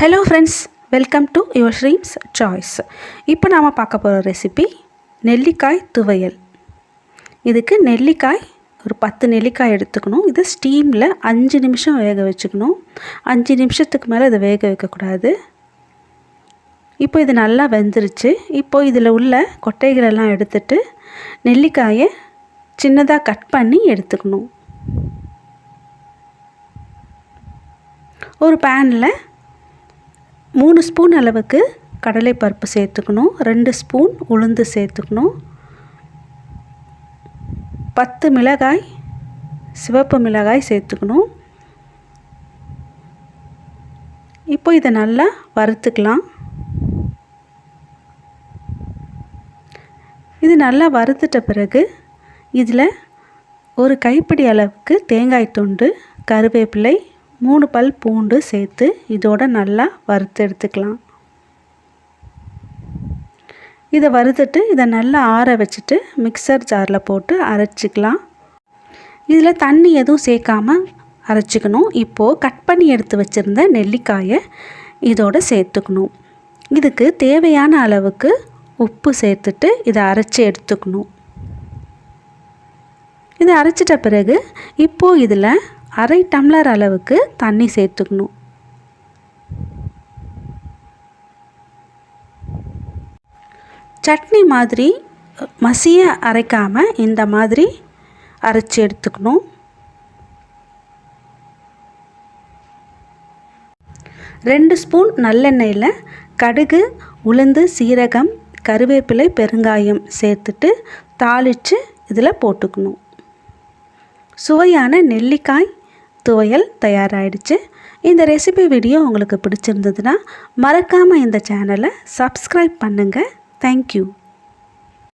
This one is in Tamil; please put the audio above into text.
Hello friends welcome to your Sreems choice இப்போ நாம் பார்க்க போகிற ரெசிபி நெல்லிக்காய் துவையல். இதுக்கு நெல்லிக்காய் ஒரு பத்து நெல்லிக்காய் எடுத்துக்கணும். இது ஸ்டீமில் அஞ்சு நிமிஷம் வேக வச்சுக்கணும். அஞ்சு நிமிஷத்துக்கு மேலே இதை வேக வைக்கக்கூடாது இப்போ இது நல்லா வெந்துருச்சு. இப்போ இதில் உள்ள கொட்டைகளெல்லாம் எடுத்துட்டு நெல்லிக்காயை சின்னதாக கட் பண்ணி எடுத்துக்கணும். ஒரு பேனில் மூணு ஸ்பூன் அளவுக்கு கடலைப்பருப்பு சேர்த்துக்கணும். ரெண்டு ஸ்பூன் உளுந்து சேர்த்துக்கணும். பத்து மிளகாய் சிவப்பு மிளகாய் சேர்த்துக்கணும். இப்போ இதை நல்லா வறுத்துக்கலாம். இது நல்லா வறுத்துட்ட பிறகு இதில் ஒரு கைப்பிடி அளவுக்கு தேங்காய் துண்டு கருவேப்பிலை மூணு பல் பூண்டு சேர்த்து இதோட நல்லா வறுத்து எடுத்துக்கலாம். இதை வறுத்துட்டு இதை நல்லா ஆற வச்சுட்டு மிக்சர் ஜாரில் போட்டு அரைச்சிக்கலாம். இதில் தண்ணி எதுவும் சேர்க்காம அரைச்சிக்கணும். இப்போது கட் பண்ணி எடுத்து வச்சுருந்த நெல்லிக்காயை இதோட சேர்த்துக்கணும். இதுக்கு தேவையான அளவுக்கு உப்பு சேர்த்துட்டு இதை அரைச்சி எடுத்துக்கணும். இதை அரைச்சிட்ட பிறகு இப்போது இதில் அரை டம்ளர் அளவுக்கு தண்ணி சேர்த்துக்கணும். சட்னி மாதிரி மசிய அரைக்காமல் இந்த மாதிரி அரைச்சி எடுத்துக்கணும். ரெண்டு ஸ்பூன் நல்லெண்ணெயில் கடுகு உளுந்து சீரகம் கருவேப்பிலை பெருங்காயம் சேர்த்துட்டு தாளித்து இதில் போட்டுக்கணும். சுவையான நெல்லிக்காய் துவையல் தயாராகிடுச்சு இந்த ரெசிபி வீடியோ உங்களுக்கு பிடிச்சிருந்ததுன்னா மறக்காமல் இந்த சேனலை சப்ஸ்கிரைப் பண்ணுங்கள் தேங்க்யூ